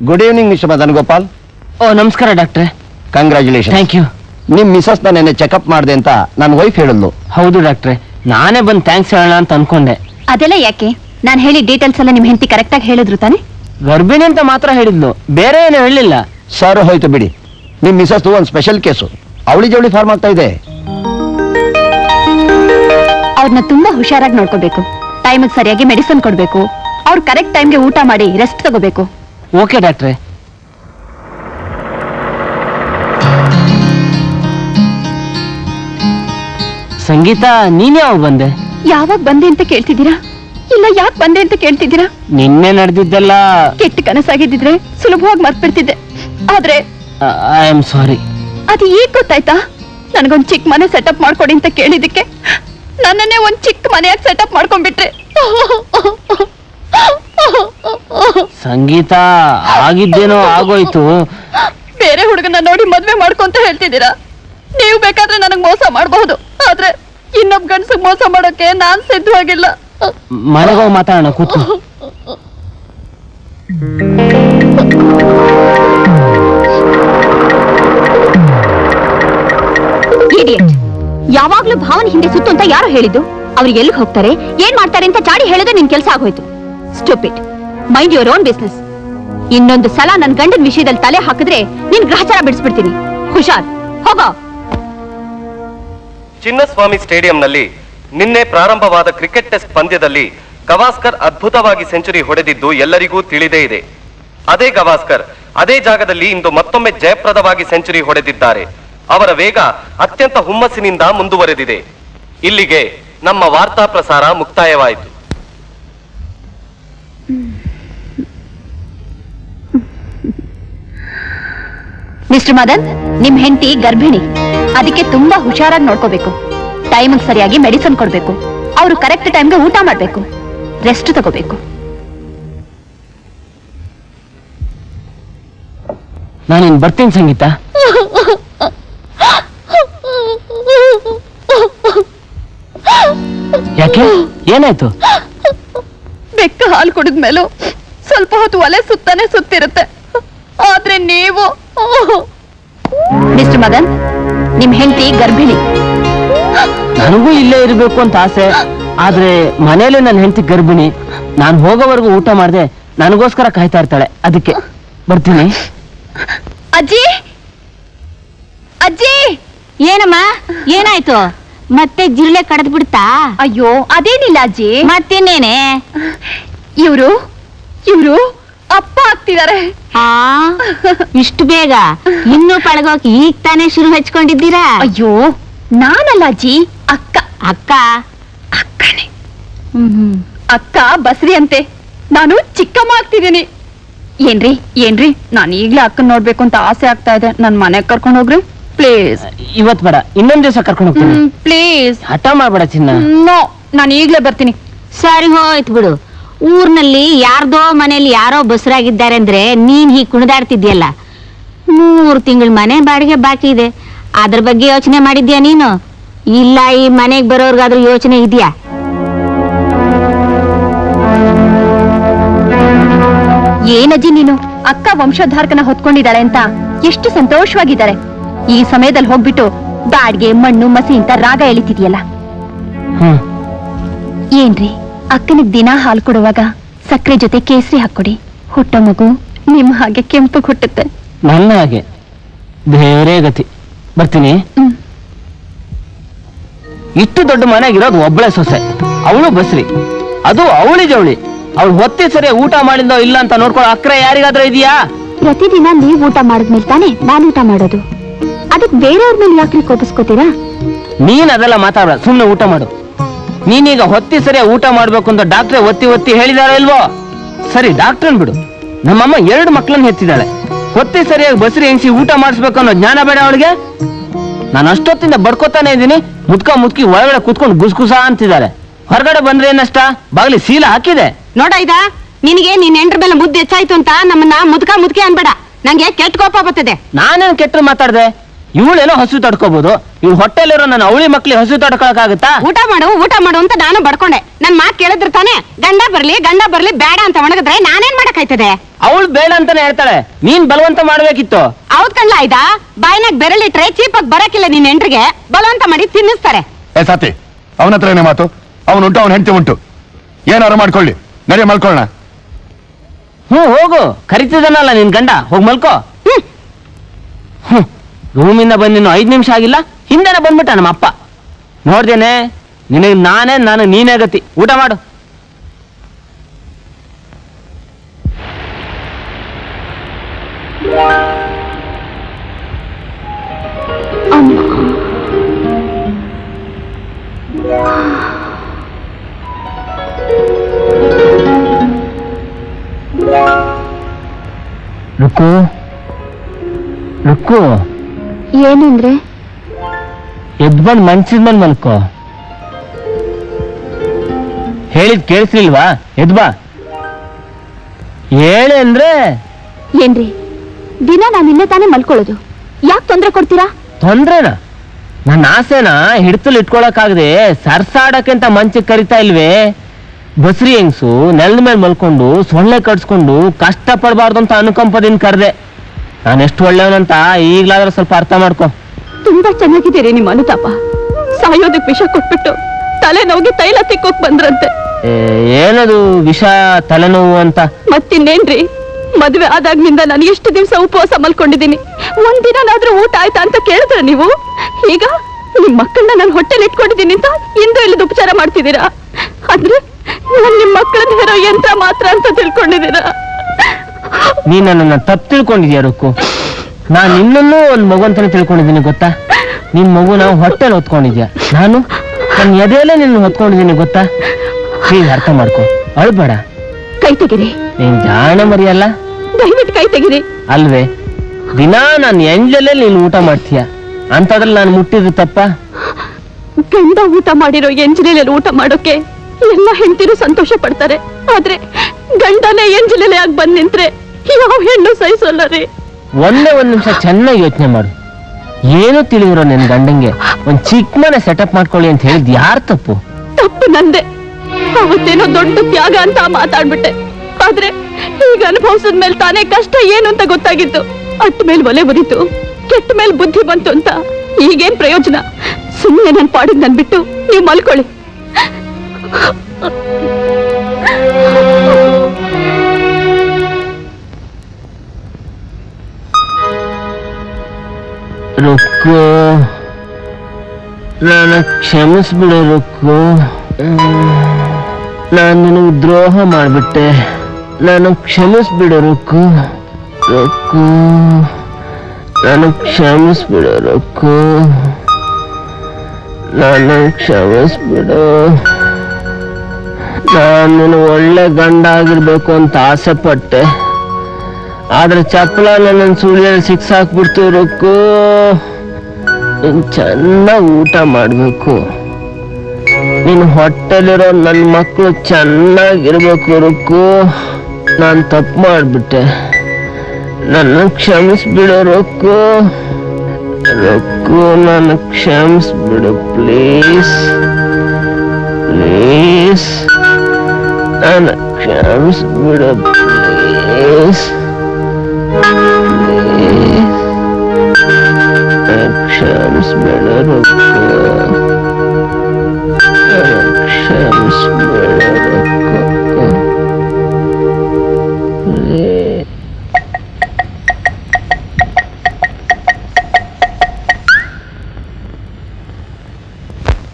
Good evening mister Madan Gopal ಓ ನಮಸ್ಕಾರ ಡಾಕ್ಟ್ರೆ congratulation thank you ನಿಮ್ ಮಿಸಸ್ ನೆನ್ನೆ ಚೆಕಪ್ ಮಾಡಿದೆ ಅಂತ ನನ್ನ ವೈಫ್ ಹೇಳಿದ್ಲು ಹೌದು ಡಾಕ್ಟ್ರೆ ನಾನೇ ಬಂದು ಥ್ಯಾಂಕ್ಸ್ ಹೇಳೋಣ ಅಂತ ಅನ್ಕೊಂಡೆ. ಅದೆಲ್ಲ ಯಾಕೆ? ನಾನು ಹೇಳಿ ಡೀಟೇಲ್ಸ್ ಎಲ್ಲ ನಿಮ್ಮ ಹೆಂಡತಿ ಕರೆಕ್ಟ್ ಆಗಿ ಹೇಳಿದ್ರು ತಾನೆ? ಗರ್ಭಿಣಿ ಅಂತ ಮಾತ್ರ ಹೇಳಿದ್ಲು. ಬೇರೆ ಏನು ಹೇಳಲಿಲ್ಲ. ಸರ್ ಹೋಯ್ತು ಬಿಡಿ. ನಿಮ್ ಮಿಸಸ್ ಒಂದು ಸ್ಪೆಷಲ್ ಕೇಸು ಅವಳಿ ಜವಳಿ ಫಾರ್ಮ್ ಆಗ್ತಾ ಇದೆ. ಅವ್ರನ್ನ ತುಂಬಾ ಹುಷಾರಾಗಿ ನೋಡ್ಕೋಬೇಕು. ಟೈಮಿಗೆ ಸರಿಯಾಗಿ ಮೆಡಿಸಿನ್ ಕೊಡ್ಬೇಕು. ಅವ್ರು ಕರೆಕ್ಟ್ ಟೈಮ್ಗೆ ಊಟ ಮಾಡಿ ರೆಸ್ಟ್ ತಗೋಬೇಕು. ಓಕೆ ಡಾಕ್ಟ್ರೆ. ಸಂಗೀತ ನೀನ್ ಯಾವಾಗ ಬಂದೆ? ಯಾವಾಗ ಬಂದೆ ಅಂತ ಕೇಳ್ತಿದ್ದೀರಾ? ಇಲ್ಲ ಯಾಕೆ ಬಂದೆ ಅಂತ ಕೇಳ್ತಿದ್ದೀರಾ? ನಿನ್ನೆ ನಡೆದಿದ್ದೆಲ್ಲ ಕೆಟ್ಟ ಕನಸಾಗಿದ್ದಿದ್ರೆ ಸುಲಭವಾಗಿ ಮರ್ತ್ಬಿಡ್ತಿದ್ದೆ. ಆದ್ರೆ ಐ ಆಮ್ ಸಾರಿ. ಅದು ಈಗ ಗೊತ್ತಾಯ್ತಾ? ನನಗೊಂದ್ ಚಿಕ್ಕ ಮನೆ ಸೆಟಪ್ ಮಾಡ್ಕೊಡಿ ಅಂತ ಕೇಳಿದಕ್ಕೆ ನನ್ನನ್ನೇ ಒಂದ್ ಚಿಕ್ಕ ಮನೆಯಾಗಿ ಸೆಟಪ್ ಮಾಡ್ಕೊಂಡ್ಬಿಟ್ರೆ. ಸಂಗೀತ ಆಗಿದ್ದೇನೋ ಆಗೋಯ್ತು. ಬೇರೆ ಹುಡುಗನ ನೋಡಿ ಮದ್ವೆ ಮಾಡ್ಕೊಂತ ಹೇಳ್ತಿದ್ದೀರಾ? ನೀವು ಬೇಕಾದ್ರೆ ನನಗ್ ಮೋಸ ಮಾಡಬಹುದು. ಆದ್ರೆ ಇನ್ನೊಬ್ ಗಂಡಸಿಗೆ ಮೋಸ ಮಾಡೋಕೆ ನಾನ್ ಸಿದ್ಧವಾಗಿಲ್ಲ. ಮನೆಗೆ ಹೋಗಿ ಮಾತಾಡೋಣ ಕೂತು ಇಡಿಯಟ್ ಯಾವಾಗ್ಲೂ ಭಾವನ ಹಿಂದೆ ಸುತ್ತು ಅಂತ ಯಾರು ಹೇಳಿದ್ದು? ಅವ್ರು ಎಲ್ಲಿ ಹೋಗ್ತಾರೆ? ಏನ್ ಮಾಡ್ತಾರೆ ಅಂತ ಚಾಡಿ ಹೇಳಿದ್ರೆ ನಿನ್ ಕೆಲಸ ಆಗೋಯ್ತು. Stupid mind your own business ಇನ್ನೊಂದು ಸಲ ನನ್ನ ಗಂಡನ ವಿಷಯದಲ್ಲಿ ತಲೆ ಹಾಕಿದ್ರೆ ನಿನ್ ಗ್ರಹಚಾರ ಬಿಡಿಸ್ಬಿಡ್ತೀನಿ. ಹುಷಾರ್, ಹೋಗೋ. ಚಿನ್ನಸ್ವಾಮಿ ಸ್ಟೇಡಿಯಂನಲ್ಲಿ ನಿನ್ನೆ ಪ್ರಾರಂಭವಾದ ಕ್ರಿಕೆಟ್ ಟೆಸ್ಟ್ ಪಂದ್ಯದಲ್ಲಿ ಗವಾಸ್ಕರ್ ಅದ್ಭುತವಾಗಿ ಸೆಂಚುರಿ ಹೊಡೆದಿದ್ದು ಎಲ್ಲರಿಗೂ ತಿಳಿದೇ ಇದೆ. ಅದೇ ಗವಾಸ್ಕರ್, ಅದೇ ಜಾಗದಲ್ಲಿ ಇಂದು ಮತ್ತೊಮ್ಮೆ ಜಯಪ್ರದವಾಗಿ ಸೆಂಚುರಿ ಹೊಡೆದಿದ್ದಾರೆ. ಅವರ ವೇಗ ಅತ್ಯಂತ ಹುಮ್ಮಸ್ಸಿನಿಂದ ಮುಂದುವರೆದಿದೆ. ಇಲ್ಲಿಗೆ ನಮ್ಮ ವಾರ್ತಾ ಪ್ರಸಾರ ಮುಕ್ತಾಯವಾಯಿತು. ಮಿಸ್ಟರ್ ಮದನ್ ನಿಮ್ ಹೆಂಡತಿ ಗರ್ಭಿಣಿ. ಅದಕ್ಕೆ ತುಂಬಾ ಹುಷಾರಾಗಿ ನೋಡ್ಕೋಬೇಕು. ಟೈಮಿಗೆ ಸರಿಯಾಗಿ ಮೆಡಿಸಿನ್ ಕೊಡ್ಬೇಕು. ಅವರು ಕರೆಕ್ಟ್ ಟೈಮ್ಗೆ ಊಟ ಮಾಡ್ಬೇಕು. ರೆಸ್ಟ್ ತಗೋಬೇಕು. ನಾನಿನ್ ಬರ್ತೀನಿ ಸಂಗೀತ. ಯಾಕೆ? ಏನಾಯ್ತು? ಬೆಕ್ಕ ಹಾಲು ಕುಡಿದ್ಮೇಲೂ ಸ್ವಲ್ಪ ಹೊತ್ತು ಒಲೆ ಸುತ್ತಾನೆ ಸುತ್ತಿರುತ್ತೆ. ಆದ್ರೆ ನೀವು? ಮಿಸ್ಟರ್ ಮದನ್ ನಿಮ್ ಹೆಂಡತಿ ಗರ್ಭಿಣಿ. ನನಗೂ ಇಲ್ಲೇ ಇರಬೇಕು ಅಂತ ಆಸೆ. ಆದ್ರೆ ಮನೇಲಿ ನನ್ನ ಹೆಂಡತಿ ಗರ್ಭಿಣಿ. ನಾನು ಹೋಗೋವರೆಗೂ ಊಟ ಮಾಡದೆ ನನಗೋಸ್ಕರ ಕಾಯ್ತಾ ಇರ್ತಾಳೆ. ಅದಕ್ಕೆ ಬರ್ತೀನಿ. ಅಜ್ಜಿ! ಅಜ್ಜಿ! ಏನಮ್ಮ? ಏನಾಯ್ತು? ಮತ್ತೆ ಜಿರಳೆ ಕಡದ್ ಬಿಡ್ತಾ? ಅಯ್ಯೋ ಅದೇನಿಲ್ಲ ಅಜ್ಜಿ. ಮತ್ತಿನ್ನೇನೆ? ಇವ್ರು? ಇವ್ರು? ಅಪ್ಪ ಆಗ್ತಿದ್ದಾರೆ. ಆ ಇಷ್ಟು ಬೇಗ? ಇನ್ನೂ ಪಳಗೋಕೆ ಈಗ ತಾನೇ ಶುರು ಹಚ್ಕೊಂಡಿದ್ದೀರಾ? ಅಯ್ಯೋ ನಾನಲ್ಲ ಅಜ್ಜಿ ಅಕ್ಕ. ಅಕ್ಕ? ಅಕ್ಕನೇ. ಹ್ಮ್ ಅಕ್ಕ ಬಸ್ರಿ ಅಂತೆ ನಾನು ಚಿಕ್ಕಮ್ಮ ಆಗ್ತಿದ್ದೀನಿ. ಏನ್ರಿ ಏನ್ರಿ ನಾನು ಈಗ್ಲೇ ಅಕ್ಕನ್ ನೋಡ್ಬೇಕು ಅಂತ ಆಸೆ ಆಗ್ತಾ ಇದೆ. ನನ್ ಮನೆಗ್ ಕರ್ಕೊಂಡು ಹೋಗ್ರಿ. ಪ್ಲೀಸ್ ಇವತ್ ಬೇಡ ಇನ್ನೊಂದ್ ದಿವಸ ಕರ್ಕೊಂಡು ಹೋಗ್ತೀನಿ. ಪ್ಲೀಸ್ ಹಠ ಮಾಡ್ಬೇಡ ಚಿನ್ನ. ನೋ ನಾನು ಈಗ್ಲೇ ಬರ್ತೀನಿ. ಸರಿ ಹೋಯ್ತು ಬಿಡು. ಊರ್ನಲ್ಲಿ ಯಾರ್ದೋ ಮನೇಲಿ ಯಾರೋ ಬಸರಾಗಿದ್ದಾರೆ ಅಂದ್ರೆ ನೀನ್ ಹೀಗೆ ಕುಣಿದಾಡ್ತಿದ್ಯಲ್ಲ? ಮೂರು ತಿಂಗಳ ಮನೆ ಬಾಡಿಗೆ ಬಾಕಿ ಇದೆ. ಅದ್ರ ಬಗ್ಗೆ ಯೋಚನೆ ಮಾಡಿದ್ಯಾ ನೀನು? ಇಲ್ಲ ಈ ಮನೆಗ್ ಬರೋರ್ಗಾದ್ರೂ ಯೋಚನೆ ಇದೆಯಾ? ಏನಜ್ಜಿ ನೀನು? ಅಕ್ಕ ವಂಶೋದ್ಧಾರಕನ ಹೊತ್ಕೊಂಡಿದ್ದಾಳೆ ಅಂತ ಎಷ್ಟು ಸಂತೋಷವಾಗಿದ್ದಾರೆ. ಈ ಸಮಯದಲ್ಲಿ ಹೋಗ್ಬಿಟ್ಟು ಬಾಡಿಗೆ ಮಣ್ಣು ಮಸಿ ಅಂತ ರಾಗ ಎಳಿತಿದ್ಯಲ್ಲ? ಏನ್ರಿ? ಅಕ್ಕನಿಗ್ ದಿನ ಹಾಲು ಕೊಡುವಾಗ ಸಕ್ಕರೆ ಜೊತೆ ಕೇಸರಿ ಹಾಕೊಡಿ ಹುಟ್ಟ ಮಗು ನಿಮ್ ಹಾಗೆ ಕೆಂಪು ಹುಟ್ಟುತ್ತೆ. ನನ್ನ ಹಾಗೆ. ಬೇರೆ ಗತಿ. ಬರ್ತೀನಿ. ಇಷ್ಟು ದೊಡ್ಡ ಮನೆಗಿರೋದು ಒಬ್ಬಳೆ ಸೊಸೆ. ಅವಳು ಬಸ್ರಿ. ಅದು ಅವಳಿ ಜವಳಿ. ಅವಳು ಹೊತ್ತಿ ಸರಿ ಊಟ ಮಾಡಿದ್ಲೋ ಇಲ್ಲ ಅಂತ ನೋಡ್ಕೊಳ್ಳೋ ಅಕ್ರೆ ಯಾರಿಗಾದ್ರೂ ಇದೆಯಾ? ಪ್ರತಿದಿನ ನೀವ್ ಊಟ ಮಾಡಿದ್ಮೇಲೆ ತಾನೆ ನಾನ್ ಊಟ ಮಾಡೋದು. ಅದಕ್ ಬೇರೆಯವ್ರ ಮೇಲೆ ಯಾಕ್ರಿ ಕೋಪಿಸ್ಕೋತೀರಾ? ನೀನ್ ಅದೆಲ್ಲ ಮಾತಾಡ ಸುಮ್ಮನೆ ಊಟ ಮಾಡು. ನೀನೀಗ ಹೊತ್ತಿ ಸರಿ ಊಟ ಮಾಡ್ಬೇಕು ಅಂತ ಡಾಕ್ಟ್ರೆ ಒತ್ತಿ ಒತ್ತಿ ಹೇಳಿದಾರ ಇಲ್ವೋ? ಸರಿ ಡಾಕ್ಟ್ರನ್ ಬಿಡು. ನಮ್ಮಮ್ಮ ಎರಡು ಮಕ್ಕಳನ್ನ ಹೆತ್ತಿದ್ದಾಳೆ. ಹೊತ್ತಿ ಸರಿಯಾಗಿ ಬಸ್ರಿ ಹೆಂಗ್ಸಿ ಊಟ ಮಾಡಿಸ್ಬೇಕು ಅನ್ನೋ ಜ್ಞಾನ ಬೇಡ ಅವಳಿಗೆ? ನಾನು ಅಷ್ಟೊತ್ತಿಂದ ಬಡ್ಕೋತಾನೆ ಇದ್ದೀನಿ ಮುದ್ಕ ಮುದ್ಕಿ ಒಳಗಡೆ ಕುತ್ಕೊಂಡು ಗುಸ್ಗುಸ ಅಂತಿದ್ದಾರೆ. ಹೊರಗಡೆ ಬಂದ್ರೆ ಏನಷ್ಟ? ಬಾಗ್ಲಿ ಸೀಲ ಹಾಕಿದೆ. ನೋಡ ಇದ ನಿನಗೆ ನಿನ್ ಎಂಟ್ರ ಮೇಲೆ ಮುದ್ದು ಹೆಚ್ಚಾಯ್ತು ಅಂತ ನಮ್ಮನ್ನ ಮುದ್ಕ ಮುದ್ಕಿ ಅನ್ಬೇಡ. ನಂಗೆ ಕೆಟ್ಟ ಕೋಪ ಬರ್ತದೆ. ನಾನೇನು ಕೆಟ್ಟರು ಮಾತಾಡ್ದೆ? ಇವಳೇನೋ ಹಸು ತಡ್ಕೋಬಹುದು ಇವ್ ಹೊಟ್ಟೆಲಿರೋ ನನ್ನ ಅವಳಿ ಮಕ್ಳಿಗೆ ಹಸು ತಡ್ಕೊಳಕಾಗುತ್ತಾ ಊಟ ಮಾಡು ಊಟ ಮಾಡು ಅಂತ ನಾನು ಬಡ್ಕೊಂಡೆ ನನ್ ಮಾತ್ ಕೇಳಿದ್ರು ತಾನೆ ಗಂಡ ಬರ್ಲಿ ಗಂಡ ಬರ್ಲಿ ಬೇಡ ಅಂತ ಒಣಗಿದ್ರೆ ನಾನೇನ್ ಮಾಡಕ್ಕಾಯ್ತದೆ? ಅವಳು ಬೇಡ ಅಂತಾನೆ ಹೇಳ್ತಾಳೆ. ನೀನ್ ಬಲವಂತ ಮಾಡ್ಬೇಕಿತ್ತು. ಹೌದ್ ಕಣ್ಲ ಆಯ್ತಾ? ಬಾಯ್ನಾಗ್ ಬೆರಳಿಟ್ರೆ ಚೀಪಾಗಿ ಬರಕಿಲ್ಲ ನಿನ್ ಎಂಟ್ರಿಗೆ ಬಲವಂತ ಮಾಡಿ ತಿನ್ನಿಸ್ತಾರೆ. ಏ ಸಾತಿ ಅವನ ಹತ್ರ ಏನೇ ಮಾತು? ಅವನುಂಟು ಅವನ ಹೆಂಡತಿ ಉಂಟು. ಏನಾರು ಮಾಡ್ಕೊಳ್ಳಿ. ನಡಿ ಮಲ್ಕೊಳ್ಳೋಣ. ಹ್ಞೂ ಹೋಗು. ಕರಿತಿದ್ದಾನಲ್ಲ ನಿನ್ ಗಂಡ. ಹೋಗಿ ಮಲ್ಕೋ. ರೂಮಿಂದ ಬಂದಿನ್ನು ಐದು ನಿಮಿಷ ಆಗಿಲ್ಲ ಹಿಂದೆನೆ ಬಂದ್ಬಿಟ್ಟ ನಮ್ಮ ಅಪ್ಪ ನೋಡ್ದೇನೆ ನಿನಗೆ ನಾನೇ ನಾನು ನೀನೇ ಗತಿ. ಊಟ ಮಾಡು. ರುಕು ರುಕ್ಕು. ಏನಂದ್ರೆ? ಎದ್ ಬಂದ್ ಮನ್ಸಿದ್ ಮೇಲೆ ಮಲ್ಕೋ ಹೇಳಿದ್ ಕೇಳಿಸ್ಲಿಲ್ವಾ? ಎದ್ ಬಾ. ಹೇಳೆ ಅಂದ್ರೆ? ಏನ್ರಿ? ದಿನ ನಾನು ಇಲ್ಲೇ ತಾನೇ ಮಲ್ಕೊಳ್ಳೋದು. ಯಾಕೆ ತೊಂದ್ರೆ ಕೊಡ್ತೀರಾ? ತೊಂದ್ರೆನಾ? ನನ್ನ ಆಸೆನ? ಹಿಡ್ತಲ್ ಇಟ್ಕೊಳಕ್ಕಾಗದೆ ಸರ್ಸಾಡಕ್ಕೆ ಅಂತ ಮಂಚಕ್ಕೆ ಕರಿತಾ ಇಲ್ವೇ? ಬಸ್ರಿ ಹೆಂಗ್ಸು ನೆಲದ ಮೇಲೆ ಮಲ್ಕೊಂಡು ಸೊಳ್ಳೆ ಕಡ್ಸ್ಕೊಂಡು ಕಷ್ಟ ಪಡಬಾರ್ದು ಅಂತ ಅನುಕಂಪದಿಂದ ಕರೆದೆ. ನಾನು ಎಷ್ಟು ಒಳ್ಳೆಯವನಂತ ಈಗ್ಲಾದ್ರೂ ಸ್ವಲ್ಪ ಅರ್ಥ ಮಾಡ್ಕೊ. ತುಂಬಾ ಚೆನ್ನಾಗಿದ್ದೀರಿ ನಿಮ್ಮ ಅನುತಾಪ. ಸಾಯೋದಕ್ಕೆ ವಿಷ ಕೊಟ್ಬಿಟ್ಟು ತಲೆನೋವಿಗೆ ತೈಲ ತಿಕ್ಕೋಕ್ ಬಂದ್ರಂತೆ. ಏ, ಏನದು ವಿಷ ತಲೆನೋವು ಅಂತ? ಮತ್ತಿನ್ನೇನ್ರಿ? ಮದ್ವೆ ಆದಾಗ್ನಿಂದ ನಾನು ಎಷ್ಟು ದಿವಸ ಉಪವಾಸ ಮಲ್ಕೊಂಡಿದ್ದೀನಿ. ಒಂದಿನಾದ್ರೂ ಊಟ ಆಯ್ತಾ ಅಂತ ಕೇಳಿದ್ರ ನೀವು? ಈಗ ನಿಮ್ ಮಕ್ಕಳನ್ನ ನಾನು ಹೊಟ್ಟೆಲಿ ಇಟ್ಕೊಂಡಿದ್ದೀನಿ ಅಂತ ಇಂದು ಇಲ್ಲದ ಉಪಚಾರ ಮಾಡ್ತಿದ್ದೀರಾ? ಅಂದ್ರೆ ನಾನು ನಿಮ್ ಮಕ್ಕಳನ್ನ ಹೇರೋ ಯಂತ್ರ ಮಾತ್ರ ಅಂತ ತಿಳ್ಕೊಂಡಿದ್ದೀರಾ? ನೀ ನನ್ನನ್ನ ತಪ್ಪು ತಿಳ್ಕೊಂಡಿದ್ಯಾ ರುಕ್ಕು? ನಾನು ನಿನ್ನನ್ನು ಒಂದು ಮಗು ಅಂತಾನೆ ತಿಳ್ಕೊಂಡಿದ್ದೀನಿ ಗೊತ್ತಾ? ನಿನ್ ಮಗು ನಾವು ಹೊಟ್ಟೆಲಿ ಹೊತ್ಕೊಂಡಿದ್ಯಾ? ನಾನು? ನನ್ನ ಎದೆಯಲ್ಲೇ ನಿನ್ನ ಹೊತ್ಕೊಂಡಿದ್ದೀನಿ ಗೊತ್ತಾ? ಪ್ಲೀಸ್ ಅರ್ಥ ಮಾಡ್ಕೊ. ಅಳ್ಬೇಡ. ಕೈ ತೆಗಿರಿ. ನೀನು ಜಾಣ ಮರಿಯಲ್ಲ? ದಯವಿಟ್ಟು ಕೈ ತೆಗಿರಿ. ಅಲ್ವೇ? ದಿನಾ ನಾನು ಎಂಜಲೇ ನೀನು ಊಟ ಮಾಡ್ತೀಯ? ಅಂತದ್ರಲ್ಲಿ ನಾನು ಮುಟ್ಟಿದ್ದು ತಪ್ಪ? ಗಂಡ ಊಟ ಮಾಡಿರೋ ಎಂಜಿನಿಯಲ್ಲಿ ಊಟ ಮಾಡೋಕೆ ಎಲ್ಲ ಹೆಂಡತಿರು ಸಂತೋಷ ಪಡ್ತಾರೆ. ಆದ್ರೆ ಗಂಡನೇ ಎಂಜಿನಿಯಲ್ಲಿ ಆಗಿ ಬಂದ್ ನಿಂತ್ರೆ ಯಾವ ಹೆಣ್ಣು ಸಹಿಸಲ್ಲ ರೀ ಒಂದೇ ಒಂದ್ ನಿಮಿಷ ಚೆನ್ನಾಗಿ ಯೋಚನೆ ಮಾಡು. ಏನು ತಿಳಿದಿರೋ ನಿನ್ ಗಂಡಂಗೆ ಒಂದ್ ಚಿಕ್ಕ ಮನೆ ಸೆಟಪ್ ಮಾಡ್ಕೊಳ್ಳಿ ಅಂತ ಹೇಳಿದ್ ಯಾರ್ ತಪ್ಪು? ತಪ್ಪು ನಂದೆ. ಅವತ್ತೇನೋ ದೊಡ್ಡ ತ್ಯಾಗ ಅಂತ ಮಾತಾಡ್ಬಿಟ್ಟೆ. ಆದ್ರೆ ಈಗ ಅನುಭವಿಸಿದ ಮೇಲೆ ತಾನೇ ಕಷ್ಟ ಏನು ಅಂತ ಗೊತ್ತಾಗಿತ್ತು. ಅಟ್ಟ ಮೇಲೆ ಒಲೆ ಬರೀತು ಕೆಟ್ಟ ಮೇಲೆ ಬುದ್ಧಿ ಬಂತು ಅಂತ. ಈಗೇನ್ ಪ್ರಯೋಜನ? ಸುಮ್ಮನೆ ನನ್ ಪಾಡಿದ್ ನನ್ ಬಿಟ್ಟು ನೀವು ಮಲ್ಕೊಳ್ಳಿ. ರುಕ್ಕು ನಾನು ಕ್ಷಮಿಸ್ಬಿಡು ರುಕ್ಕು ನಾನು ನಿನಗೆ ದ್ರೋಹ ಮಾಡಿಬಿಟ್ಟೆ. ನಾನು ಕ್ಷಮಿಸ್ಬಿಡು ರುಕ್ಕು. ರೊಕ್ಕ ನಾನು ಕ್ಷಮಿಸ್ಬಿಡು ರುಕ್ಕು ನಾನು ಕ್ಷಮಿಸ್ಬಿಡು. ನಾನು ಒಳ್ಳೆ ಗಂಡ ಆಗಿರಬೇಕು ಅಂತ ಆಸೆ ಪಟ್ಟೆ ಆದ್ರೆ ಚಪ್ಪಲ ನನ್ನ ಸುಳಿಯಲ್ಲಿ ಸಿಕ್ಸಾಕ್ಬಿಡ್ತು ನೀನ್ ಚೆನ್ನಾಗಿ ಊಟ ಮಾಡಬೇಕು. ನಿನ್ ಹೊಟ್ಟೆಲಿರೋ ನನ್ನ ಮಕ್ಕಳು ಚೆನ್ನಾಗಿರ್ಬೇಕು ರೊಕ್ಕು. ನಾನು ತಪ್ಪು ಮಾಡಿಬಿಟ್ಟೆ. ನನ್ನ ಕ್ಷಮಿಸ್ಬಿಡು ರೊಕ್ಕು. ರೊಕ್ಕು ನನ್ನ ಕ್ಷಮಿಸ್ಬಿಡು, ಪ್ಲೀಸ್. ಪ್ಲೀಸ್. ನನ್ನ ಕ್ಷಮಿಸ್ಬಿಡು, ಪ್ಲೀಸ್. ಕ್ಷಮಿಸ್ಬೇಡ ರೊಕ್ಕ